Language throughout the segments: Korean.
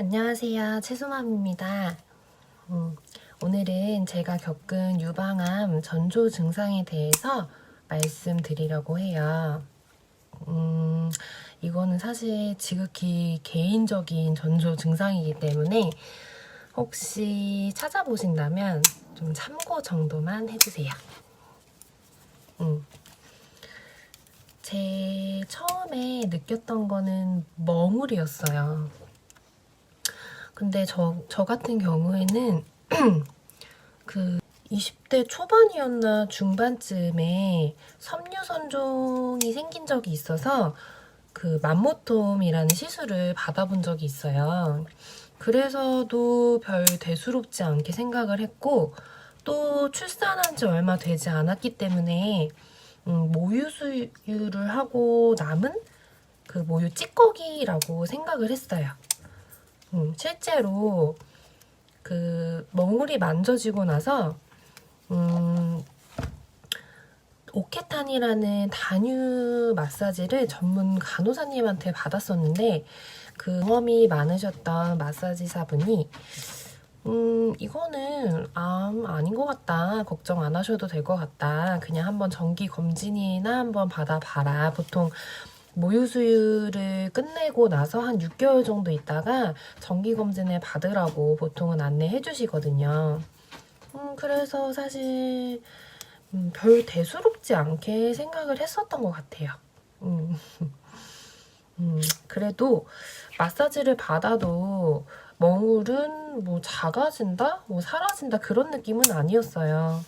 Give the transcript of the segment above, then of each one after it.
안녕하세요. 최수맘입니다. 음, 오늘은 제가 겪은 유방암 전조 증상에 대해서 말씀드리려고 해요. 음, 이거는 사실 지극히 개인적인 전조 증상이기 때문에 혹시 찾아보신다면 좀 참고 정도만 해주세요. 음. 제 처음에 느꼈던 거는 멍울이었어요. 근데 저, 저 같은 경우에는 그 20대 초반이었나 중반쯤에 섬유선종이 생긴 적이 있어서 그 맘모톰이라는 시술을 받아본 적이 있어요. 그래서도 별 대수롭지 않게 생각을 했고 또 출산한 지 얼마 되지 않았기 때문에 음, 모유 수유를 하고 남은 그 모유 찌꺼기라고 생각을 했어요. 음, 실제로 그 멍울이 만져지고 나서 음, 오케탄이라는 단유 마사지를 전문 간호사님한테 받았었는데 그 경험이 많으셨던 마사지사분이 음, 이거는 암 아닌 것 같다. 걱정 안 하셔도 될 것 같다. 그냥 한번 정기 검진이나 한번 받아봐라. 보통 모유수유를 끝내고 나서 한 6개월 정도 있다가 정기검진을 받으라고 보통은 안내해 주시거든요. 음, 그래서 사실 음, 별 대수롭지 않게 생각을 했었던 것 같아요. 음, 음, 그래도 마사지를 받아도 멍울은 뭐 작아진다? 뭐 사라진다? 그런 느낌은 아니었어요.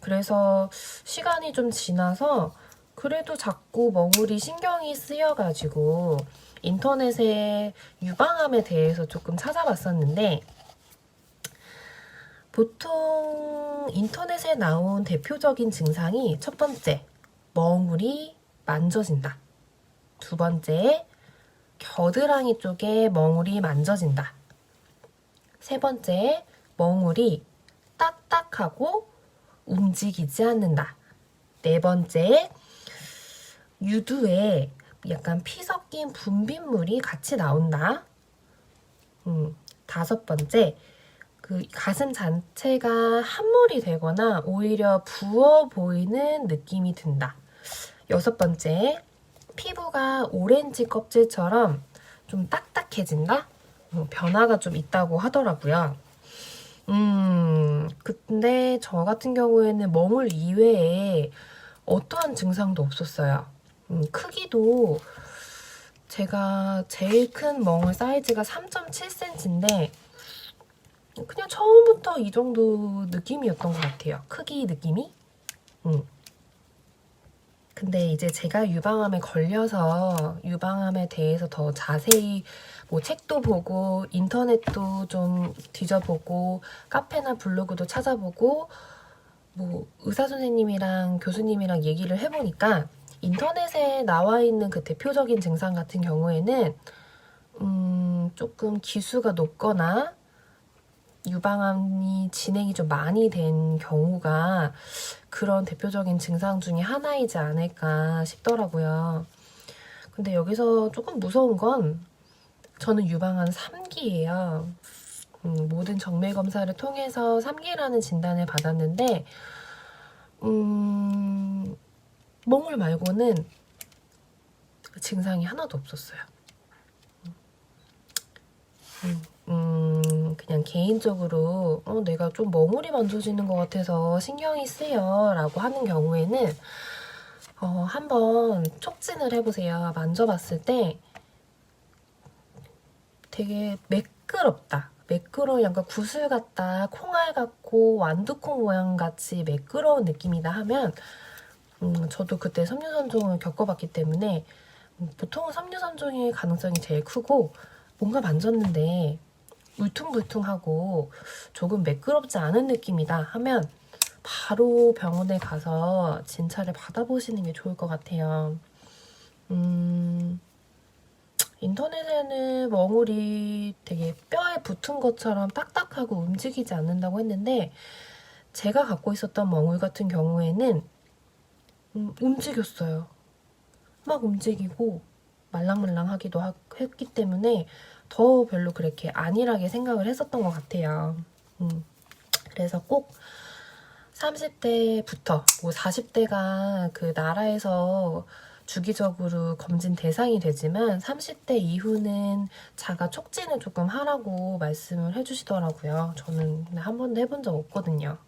그래서 시간이 좀 지나서 그래도 자꾸 멍울이 신경이 쓰여가지고 인터넷에 유방암에 대해서 조금 찾아봤었는데 보통 인터넷에 나온 대표적인 증상이 첫 번째, 멍울이 만져진다. 두 번째, 겨드랑이 쪽에 멍울이 만져진다. 세 번째, 멍울이 딱딱하고 움직이지 않는다. 네 번째, 유두에 약간 피 섞인 분비물이 같이 나온다. 음, 다섯 번째, 그 가슴 자체가 함몰이 되거나 오히려 부어 보이는 느낌이 든다. 여섯 번째, 피부가 오렌지 껍질처럼 좀 딱딱해진다? 음, 변화가 좀 있다고 하더라고요. 음, 근데 저 같은 경우에는 멍울 이외에 어떠한 증상도 없었어요. 음, 크기도 제가 제일 큰 멍울 사이즈가 3.7cm인데 그냥 처음부터 이 정도 느낌이었던 것 같아요. 크기 느낌이. 음. 근데 이제 제가 유방암에 걸려서 유방암에 대해서 더 자세히 뭐 책도 보고 인터넷도 좀 뒤져보고 카페나 블로그도 찾아보고 뭐 의사 선생님이랑 교수님이랑 얘기를 해보니까 인터넷에 나와 있는 그 대표적인 증상 같은 경우에는 음 조금 기수가 높거나 유방암이 진행이 좀 많이 된 경우가 그런 대표적인 증상 중에 하나이지 않을까 싶더라고요. 근데 여기서 조금 무서운 건 저는 유방암 3기예요. 음, 모든 정밀 검사를 통해서 3기라는 진단을 받았는데 음, 멍울 말고는 증상이 하나도 없었어요. 음, 음, 그냥 개인적으로 어, 내가 좀 멍울이 만져지는 것 같아서 신경이 쓰여 라고 하는 경우에는 어, 한번 촉진을 해보세요. 만져봤을 때 되게 매끄럽다. 매끄러운 약간 구슬 같다, 콩알 같고 완두콩 모양 같이 매끄러운 느낌이다 하면 음, 저도 그때 섬유선종을 겪어봤기 때문에 음, 보통은 섬유선종의 가능성이 제일 크고 뭔가 만졌는데 울퉁불퉁하고 조금 매끄럽지 않은 느낌이다 하면 바로 병원에 가서 진찰을 받아보시는 게 좋을 것 같아요. 음, 인터넷에는 멍울이 되게 뼈에 붙은 것처럼 딱딱하고 움직이지 않는다고 했는데 제가 갖고 있었던 멍울 같은 경우에는 음, 움직였어요. 막 움직이고 말랑말랑하기도 하, 했기 때문에 더 별로 그렇게 안일하게 생각을 했었던 것 같아요. 음. 그래서 꼭 30대부터 뭐 40대가 그 나라에서 주기적으로 검진 대상이 되지만 30대 이후는 자가 촉진을 조금 하라고 말씀을 해주시더라고요. 저는 한 번도 해본 적 없거든요.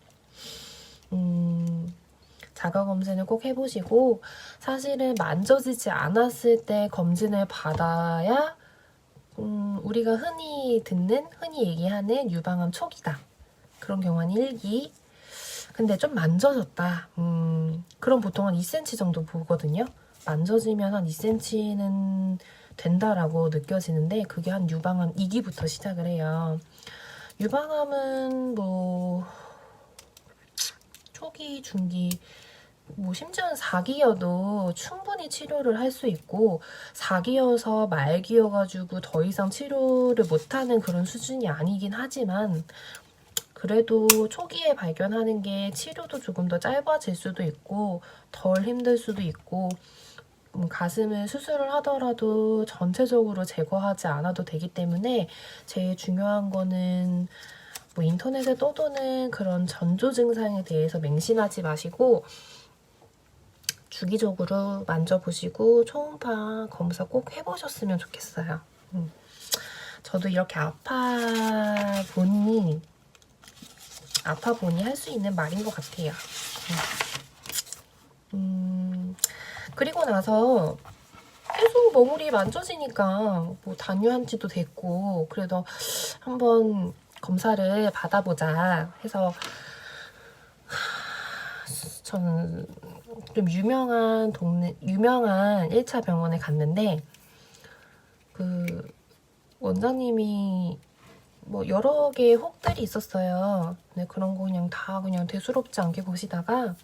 음, 자가 검진을 꼭 해보시고 사실은 만져지지 않았을 때 검진을 받아야 음, 우리가 흔히 듣는 흔히 얘기하는 유방암 초기다. 그런 경우는 1기. 근데 좀 만져졌다. 음, 그럼 보통 한 2cm 정도 보거든요. 만져지면 한 2cm는 된다라고 느껴지는데 그게 한 유방암 2기부터 시작을 해요. 유방암은 뭐 초기, 중기, 뭐 심지어는 4기여도 충분히 치료를 할 수 있고 4기여서 말기여가지고 더 이상 치료를 못하는 그런 수준이 아니긴 하지만 그래도 초기에 발견하는 게 치료도 조금 더 짧아질 수도 있고 덜 힘들 수도 있고 음, 가슴을 수술을 하더라도 전체적으로 제거하지 않아도 되기 때문에 제일 중요한 거는 뭐 인터넷에 떠도는 그런 전조 증상에 대해서 맹신하지 마시고 주기적으로 만져보시고 초음파 검사 꼭 해보셨으면 좋겠어요. 음. 저도 이렇게 아파 보니 아파 보니 할 수 있는 말인 것 같아요. 음, 그리고 나서 계속 머물이 만져지니까 뭐 단유한 지도 됐고 그래도 한번 검사를 받아보자 해서 저는 좀 유명한 동네 유명한 1차 병원에 갔는데 그 원장님이 뭐 여러 개의 혹들이 있었어요. 근데 그런 거 그냥 다 그냥 대수롭지 않게 보시다가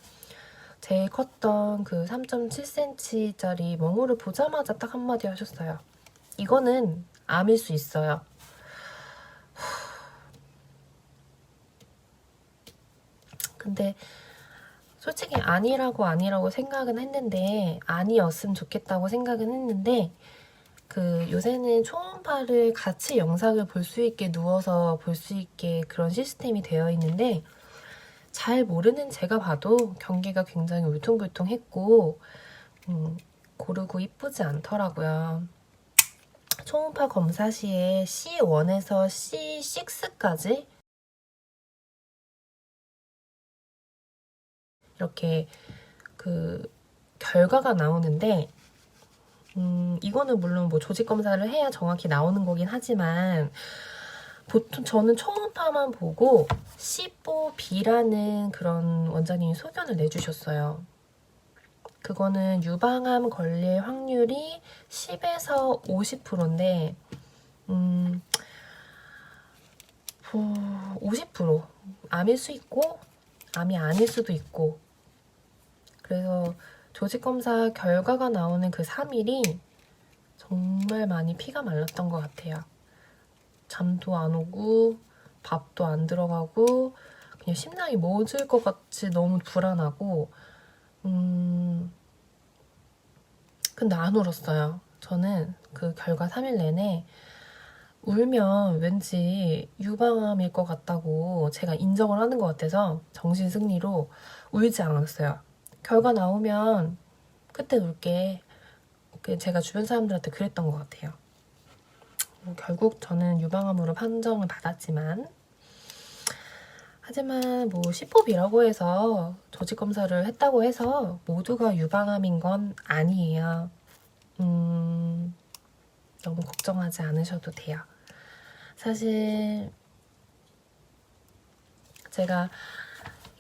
제일 컸던 그 3.7cm짜리 멍울을 보자마자 딱 한마디 하셨어요. 이거는 암일 수 있어요. 근데 솔직히 아니라고 아니라고 생각은 했는데 아니었으면 좋겠다고 생각은 했는데 그 요새는 초음파를 같이 영상을 볼 수 있게 누워서 볼 수 있게 그런 시스템이 되어 있는데 잘 모르는 제가 봐도 경계가 굉장히 울퉁불퉁했고 음, 고르고 이쁘지 않더라고요. 초음파 검사 시에 C1에서 C6까지 이렇게 그 결과가 나오는데 음, 이거는 물론 뭐 조직 검사를 해야 정확히 나오는 거긴 하지만 보통 저는 초음파만 보고 C4B라는 그런 원장님이 소견을 내주셨어요. 그거는 유방암 걸릴 확률이 10에서 50%인데, 음, 50% 암일 수 있고, 암이 아닐 수도 있고, 그래서 조직검사 결과가 나오는 그 3일이 정말 많이 피가 말랐던 것 같아요. 잠도 안 오고, 밥도 안 들어가고, 그냥 심장이 멎을 것 같이 너무 불안하고, 음, 근데 안 울었어요. 저는 그 결과 3일 내내 울면 왠지 유방암일 것 같다고 제가 인정을 하는 것 같아서 정신 승리로 울지 않았어요. 결과 나오면 그때. 그 제가 주변 사람들한테 그랬던 것 같아요. 뭐 결국 저는 유방암으로 판정을 받았지만 하지만 뭐 시법이라고 해서 조직 검사를 했다고 해서 모두가 유방암인 건 아니에요. 음, 너무 걱정하지 않으셔도 돼요. 사실 제가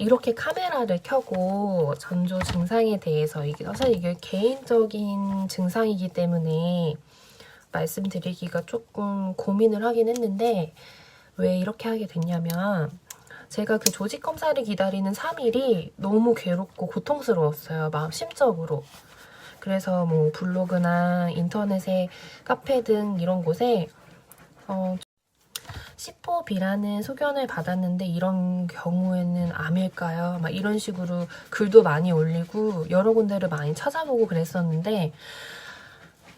이렇게 카메라를 켜고 전조 증상에 대해서 이게 사실 이게 개인적인 증상이기 때문에 말씀드리기가 조금 고민을 하긴 했는데 왜 이렇게 하게 됐냐면 제가 그 조직 검사를 기다리는 3일이 너무 괴롭고 고통스러웠어요. 마음 심적으로. 그래서 뭐 블로그나 인터넷에 카페 등 이런 곳에 어, C4B라는 소견을 받았는데 이런 경우에는 암일까요? 막 이런 식으로 글도 많이 올리고 여러 군데를 많이 찾아보고 그랬었는데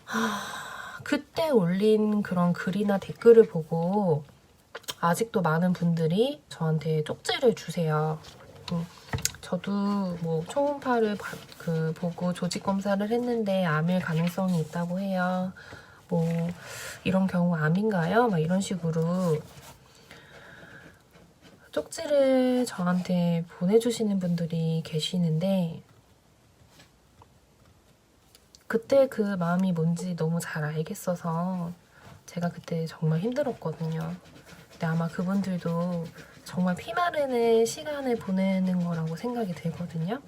하, 그때 올린 그런 글이나 댓글을 보고 아직도 많은 분들이 저한테 쪽지를 주세요. 음, 저도 뭐 초음파를 봐- 그 보고 조직 검사를 했는데 암일 가능성이 있다고 해요. 뭐 이런 경우 암인가요? 막 이런 식으로 쪽지를 저한테 보내주시는 분들이 계시는데 그때 그 마음이 뭔지 너무 잘 알겠어서 제가 그때 정말 힘들었거든요. 근데 아마 그분들도 정말 피마르는 시간을 보내는 거라고 생각이 들거든요.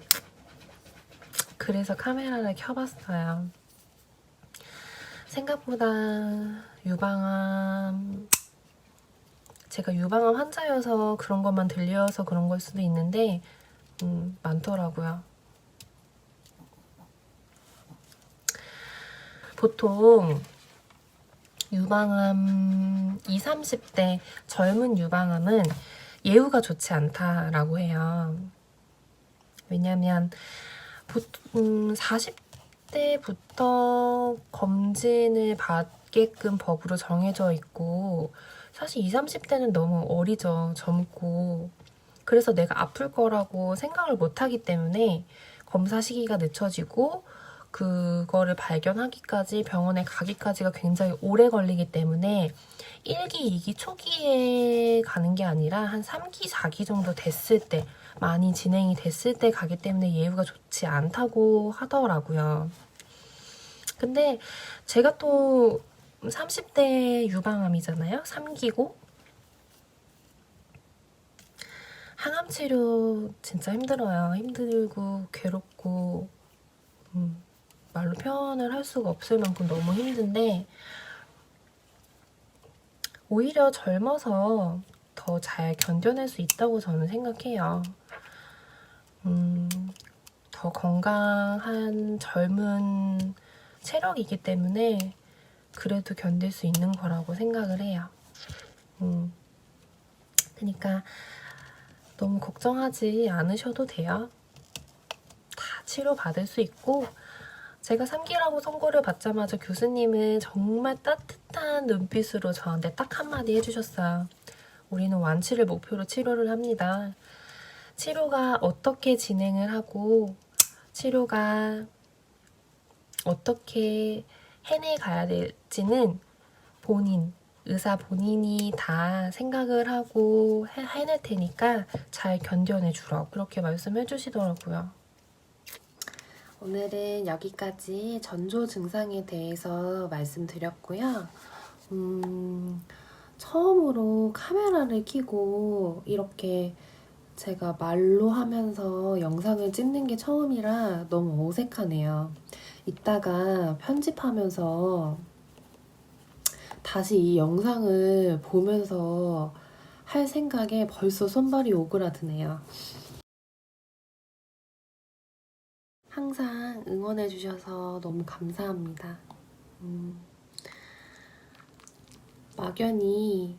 그래서 카메라를 켜봤어요. 생각보다 유방암 제가 유방암 환자여서 그런 것만 들려서 그런 걸 수도 있는데 음, 많더라고요. 보통 유방암 20, 30대 젊은 유방암은 예후가 좋지 않다라고 해요. 왜냐면 보통 40대부터 검진을 받게끔 법으로 정해져 있고 사실 20, 30대는 너무 어리죠. 젊고. 그래서 내가 아플 거라고 생각을 못 하기 때문에 검사 시기가 늦춰지고 그거를 발견하기까지 병원에 가기까지가 굉장히 오래 걸리기 때문에 1기, 2기 초기에 가는 게 아니라 한 3기, 4기 정도 됐을 때 많이 진행이 됐을 때 가기 때문에 예후가 좋지 않다고 하더라고요. 근데 제가 또 30대 유방암이잖아요. 3기고. 항암 치료 진짜 힘들어요. 힘들고 괴롭고 음, 말로 표현을 할 수가 없을 만큼 너무 힘든데 오히려 젊어서 더 잘 견뎌낼 수 있다고 저는 생각해요. 음, 더 건강한 젊은 체력이기 때문에 그래도 견딜 수 있는 거라고 생각을 해요. 음, 그러니까 너무 걱정하지 않으셔도 돼요. 다 치료받을 수 있고 제가 3기라고 선고를 받자마자 교수님은 정말 따뜻한 눈빛으로 저한테 딱 한마디 해주셨어요. 우리는 완치를 목표로 치료를 합니다. 치료가 어떻게 진행을 하고 치료가 어떻게 해내가야 될지는 본인, 의사 본인이 다 생각을 하고 해, 해낼 테니까 잘 견뎌내 주라고 그렇게 말씀해 주시더라고요. 오늘은 여기까지 전조 증상에 대해서 말씀드렸고요. 음, 처음으로 카메라를 켜고 이렇게 제가 말로 하면서 영상을 찍는 게 처음이라 너무 어색하네요. 이따가 편집하면서 다시 이 영상을 보면서 할 생각에 벌써 손발이 오그라드네요. 항상 응원해주셔서 너무 감사합니다. 음, 막연히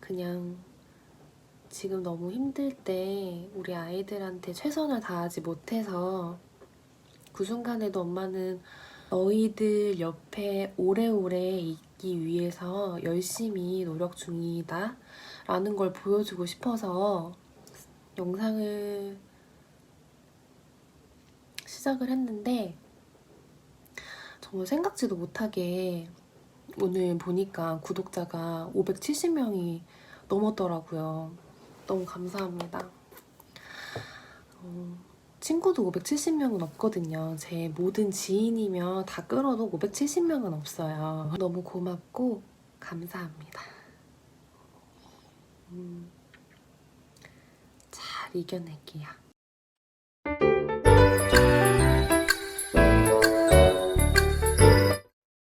그냥 지금 너무 힘들 때 우리 아이들한테 최선을 다하지 못해서 그 순간에도 엄마는 너희들 옆에 오래오래 있기 위해서 열심히 노력 중이다 라는 걸 보여주고 싶어서 영상을 시작을 했는데 정말 생각지도 못하게 오늘 보니까 구독자가 570명이 넘었더라고요. 너무 감사합니다. 어, 친구도 570명은 없거든요. 제 모든 지인이면 다 끌어도 570명은 없어요. 너무 고맙고 감사합니다. 음, 잘 이겨낼게요.